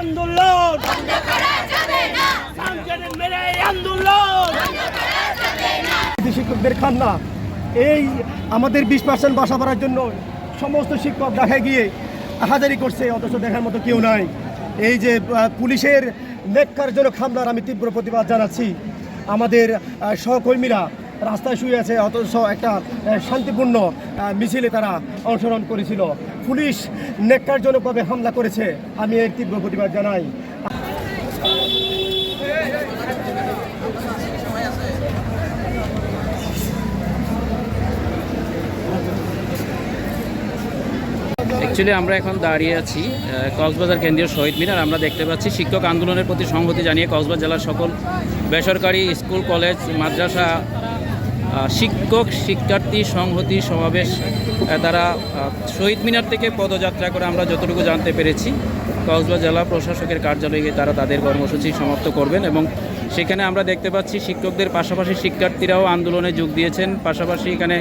আন্দোলন। না শিক্ষকদের খান্না এই আমাদের বিশ পার্সেন্ট বাসা বাড়ার জন্য সমস্ত শিক্ষক দেখা গিয়ে হাজারি করছে, অথচ দেখার মতো কেউ নাই। এই যে পুলিশের নেককারজনক খামলার আমি তীব্র প্রতিবাদ জানাচ্ছি। আমাদের সহকর্মীরা রাস্তায় শুয়ে আছে, অথচ একটা শান্তিপূর্ণ মিছিলে তারা অংশগ্রহণ করেছিল। পুলিশ নেককারজনকভাবে হামলা করেছে। আমি এর তীব্র প্রতিবাদ জানাই। অ্যাকচুয়ালি আমরা এখন দাঁড়িয়ে আছি কক্সবাজার কেন্দ্রীয় শহীদ মিনার। আমরা দেখতে পাচ্ছি শিক্ষক আন্দোলনের প্রতি সংহতি জানিয়ে কক্সবাজার জেলার সকল বেসরকারি স্কুল, কলেজ, মাদ্রাসা শিক্ষক, শিক্ষার্থী, সংহতি, সমাবেশ তারা শহীদ মিনার থেকে পদযাত্রা করে আমরা যতটুকু জানতে পেরেছি, কক্সবাজার জেলা প্রশাসকের কার্যালয়ে গিয়ে তারা তাদের কর্মসূচি সমাপ্ত করবেন এবং সেখানে আমরা দেখতে পাচ্ছি শিক্ষকদের পাশাপাশি শিক্ষার্থীরাও আন্দোলনে যোগ দিয়েছেন, পাশাপাশি এখানে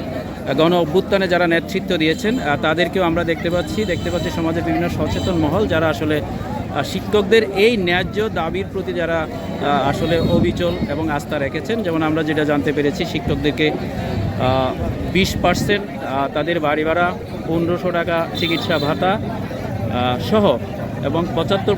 গণ অভ্যুত্থানে যারা নেতৃত্ব দিয়েছেন তাদেরকেও আমরা দেখতে পাচ্ছি দেখতে পাচ্ছি সমাজের বিভিন্ন সচেতন মহল যারা আসলে শিক্ষকদের এই ন্যায্য দাবির প্রতি যারা আসলে অবিচল এবং আস্থা রেখেছেন, যেমন আমরা যেটা জানতে পেরেছি, শিক্ষকদেরকে বিশ পার্সেন্ট তাদের বাড়ি ভাড়া, পনেরোশো টাকা চিকিৎসা ভাতা সহ এবং পঁচাত্তর